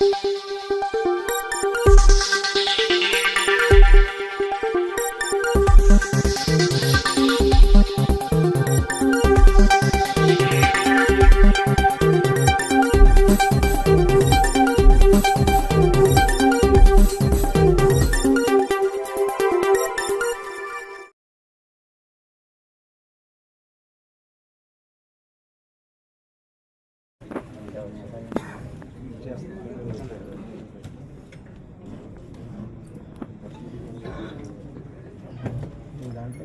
Gracias. దాంట్లో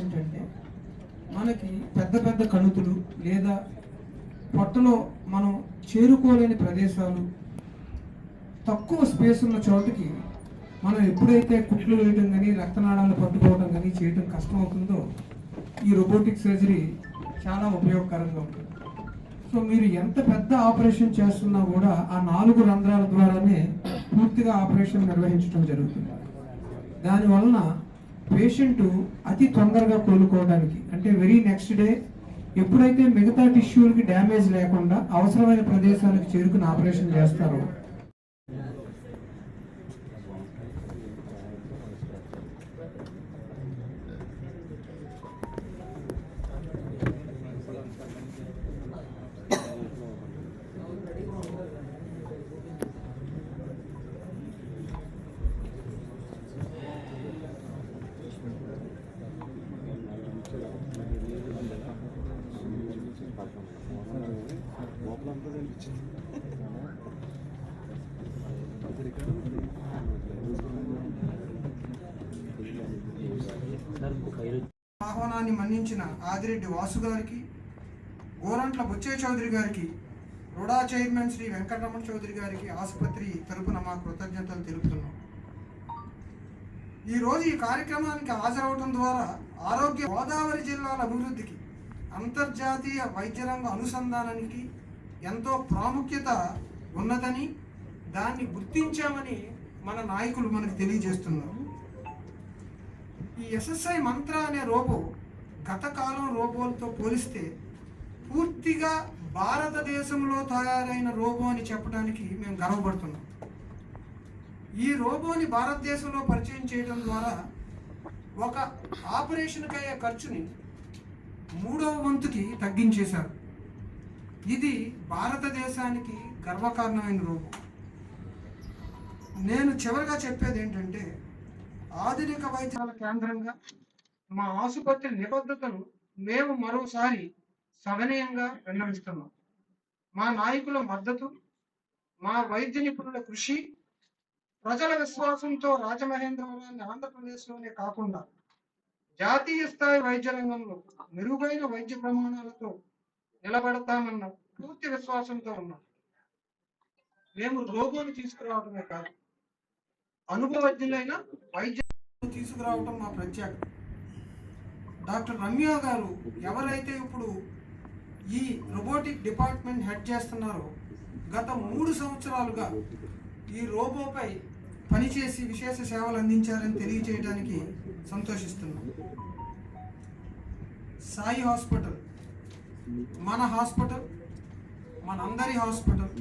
ఏంటంటే మనకి పెద్ద పెద్ద కణుతులు లేదా పొట్టలో మనం చేరుకోలేని ప్రదేశాలు తక్కువ స్పేస్ ఉన్న చోటుకి మనం ఎప్పుడైతే కుట్లు వేయడం కానీ రక్తనాళాలు పట్టుకోవడం కానీ చేయడం కష్టమవుతుందో ఈ రోబోటిక్ సర్జరీ చాలా ఉపయోగకరంగా ఉంటుంది. సో మీరు ఎంత పెద్ద ఆపరేషన్ చేస్తున్నా కూడా ఆ నాలుగు రంధ్రాల ద్వారానే పూర్తిగా ఆపరేషన్ నిర్వహించడం జరుగుతుంది. దానివలన పేషెంట్ అతి తొందరగా కోలుకోవడానికి. అంటే వెరీ నెక్స్ట్ డే ఎప్పుడైతే మిగతా టిష్యూలకి డ్యామేజ్ లేకుండా అవసరమైన ప్రదేశానికి చేరుకుని ఆపరేషన్ చేస్తారో. ఆహ్వానాన్ని మన్నించిన ఆదిరెడ్డి వాసు గారికి గోరంట్ల బుచ్చయ్య చౌదరి గారికి రుడా చైర్మన్ శ్రీ వెంకటరమణ చౌదరి గారికి ఆసుపత్రి తరపున మా కృతజ్ఞతలు తెలుపుతున్నాం. ఈరోజు ఈ కార్యక్రమానికి హాజరవడం ద్వారా ఆరోగ్య గోదావరి జిల్లాల అభివృద్ధికి అంతర్జాతీయ వైద్య రంగ అనుసంధానానికి ఎంతో ప్రాముఖ్యత ఉన్నదని దాన్ని గుర్తించామని మన నాయకులు మనకు తెలియజేస్తున్నారు. ఈ ఎస్ఎస్ఐ మంత్ర అనే రోబో గత కాలం రోబోలతో పోలిస్తే పూర్తిగా భారతదేశంలో తయారైన రోబో అని చెప్పడానికి మేము గర్వపడుతున్నాం. ఈ రోబోని భారతదేశంలో పరిచయం చేయడం ద్వారా ఒక ఆపరేషన్కి అయ్యే ఖర్చుని మూడవ వంతుకి తగ్గించేశారు. ఇది భారతదేశానికి గర్వకారణమైన రోగం నేను చివరిగా చెప్పేది ఏంటంటే ఆధునిక వైద్యాల కేంద్రంగా మా ఆసుపత్రి నిబద్ధతను మేము మరోసారి సవనీయంగా విన్నవిస్తున్నాం. మా నాయకుల మద్దతు మా వైద్య నిపుణుల కృషి ప్రజల విశ్వాసంతో రాజమహేంద్రవరాన్ని ఆంధ్రప్రదేశ్లోనే కాకుండా జాతీయ స్థాయి వైద్య రంగంలో మెరుగైన వైద్య ప్రమాణాలతో నిలబడతామన్న పూర్తి విశ్వాసంతో ఉన్నాం. మేము రోగుని తీసుకురావడమే కాదు అనుభవజ్ఞులైన వైద్యం తీసుకురావటం మా ప్రత్యేకత. డాక్టర్ రమ్య గారు ఎవరైతే ఇప్పుడు ఈ రోబోటిక్ డిపార్ట్మెంట్ హెడ్ చేస్తున్నారో గత మూడు సంవత్సరాలుగా ఈ రోబోపై పనిచేసి విశేష సేవలు అందించారని తెలియజేయడానికి సంతోషిస్తున్నాం. సాయి హాస్పిటల్ మన హాస్పిటల్ మనందరి హాస్పిటల్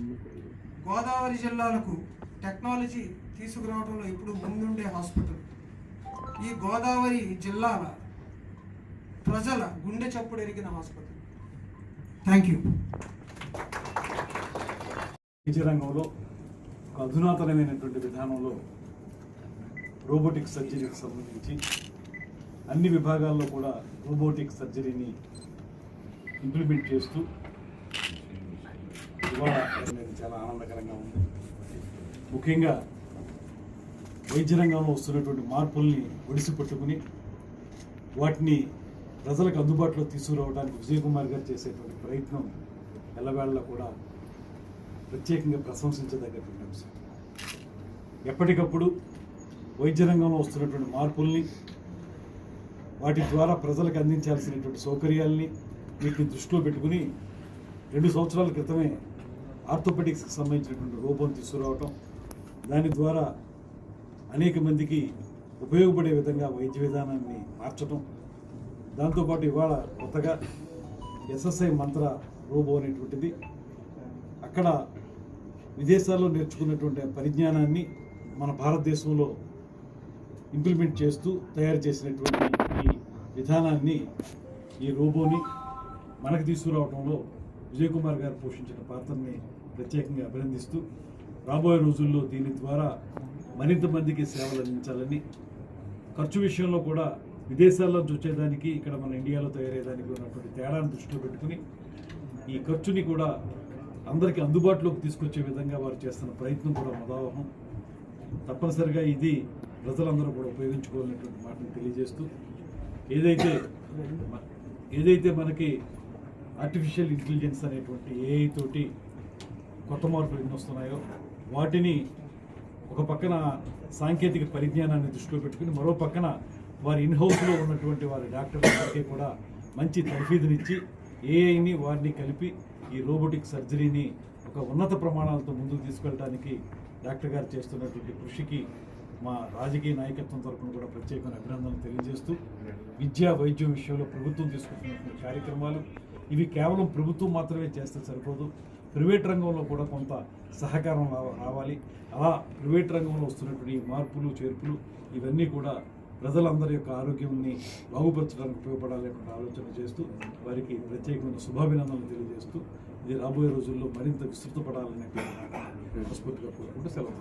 గోదావరి జిల్లాలకు టెక్నాలజీ తీసుకురావడంలో ఇప్పుడు ముందుండే హాస్పిటల్. ఈ గోదావరి జిల్లాల ప్రజల గుండె చప్పుడు ఎరిగిన హాస్పిటల్. థ్యాంక్ యూ వైద్య రంగంలో ఒక అధునాతనమైనటువంటి విధానంలో రోబోటిక్ సర్జరీకి సంబంధించి అన్ని విభాగాల్లో కూడా రోబోటిక్ సర్జరీని ఇంప్లిమెంట్ చేస్తూ ఇవాళ అనేది చాలా ఆనందకరంగా ఉంది. ముఖ్యంగా వైద్య రంగంలో వస్తున్నటువంటి మార్పుల్ని ఒడిసి పట్టుకుని వాటిని ప్రజలకు అందుబాటులో తీసుకురావడానికి విజయకుమార్ గారు చేసేటువంటి ప్రయత్నం ఎల్లవేళలా కూడా ప్రత్యేకంగా ప్రశంసించదగ్గటువంటి అంశం. ఎప్పటికప్పుడు వైద్య రంగంలో వస్తున్నటువంటి మార్పుల్ని వాటి ద్వారా ప్రజలకు అందించాల్సినటువంటి సౌకర్యాల్ని వీటిని దృష్టిలో పెట్టుకుని రెండు సంవత్సరాల క్రితమే ఆర్థోపెటిక్స్కి సంబంధించినటువంటి రూపం తీసుకురావటం దాని ద్వారా అనేక మందికి ఉపయోగపడే విధంగా వైద్య విధానాన్ని మార్చటం దాంతోపాటు ఇవాళ కొత్తగా ఎస్ఎస్ఐ మంత్ర రోబో అనేటువంటిది అక్కడ విదేశాల్లో నేర్చుకున్నటువంటి పరిజ్ఞానాన్ని మన భారతదేశంలో ఇంప్లిమెంట్ చేస్తూ తయారు చేసినటువంటి ఈ విధానాన్ని ఈ రోబోని మనకు తీసుకురావడంలో విజయ్ కుమార్ గారు పోషించిన పాత్రని ప్రత్యేకంగా అభినందిస్తూ రాబోయే రోజుల్లో దీని ద్వారా మరింత మందికి సేవలు అందించాలని ఖర్చు విషయంలో కూడా విదేశాల్లో చూసేదానికి వచ్చేదానికి ఇక్కడ మన ఇండియాలో తయారయ్యేదానికి ఉన్నటువంటి తేడాను దృష్టిలో పెట్టుకుని ఈ ఖర్చుని కూడా అందరికీ అందుబాటులోకి తీసుకొచ్చే విధంగా వారు చేస్తున్న ప్రయత్నం కూడా మదావహం తప్పనిసరిగా ఇది ప్రజలందరూ కూడా ఉపయోగించుకోవాలనేటువంటి మాటను తెలియజేస్తూ ఏదైతే ఏదైతే మనకి ఆర్టిఫిషియల్ ఇంటెలిజెన్స్ అనేటువంటి ఏఐ తోటి కొత్త మార్పులు ఎన్ని వస్తున్నాయో వాటిని ఒక పక్కన సాంకేతిక పరిజ్ఞానాన్ని దృష్టిలో పెట్టుకుని మరో పక్కన వారి ఇన్హౌస్లో ఉన్నటువంటి వారి డాక్టర్లందరికీ కూడా మంచి తర్ఫీదునిచ్చి ఏఐని వారిని కలిపి ఈ రోబోటిక్ సర్జరీని ఒక ఉన్నత ప్రమాణాలతో ముందుకు తీసుకెళ్ళడానికి డాక్టర్ గారు చేస్తున్నటువంటి కృషికి మా రాజకీయ నాయకత్వం తరఫున కూడా ప్రత్యేకమైన అభినందనలు తెలియజేస్తూ విద్యా వైద్యం విషయంలో ప్రభుత్వం తీసుకుంటున్నటువంటి కార్యక్రమాలు ఇవి కేవలం ప్రభుత్వం మాత్రమే చేస్తే సరిపోదు. ప్రైవేట్ రంగంలో కూడా కొంత సహకారం రావ- రావాలి. అలా ప్రైవేట్ రంగంలో వస్తున్నటువంటి మార్పులు చేర్పులు ఇవన్నీ కూడా ప్రజలందరి యొక్క ఆరోగ్యాన్ని బాగుపరచడానికి ఉపయోగపడాలనేటువంటి ఆలోచన చేస్తూ వారికి ప్రత్యేకమైన శుభాభినందనలు తెలియజేస్తూ ఇది రాబోయే రోజుల్లో మరింత విస్తృతపడాలనే మనస్ఫూర్తిగా కోరుకుంటూ సెలవు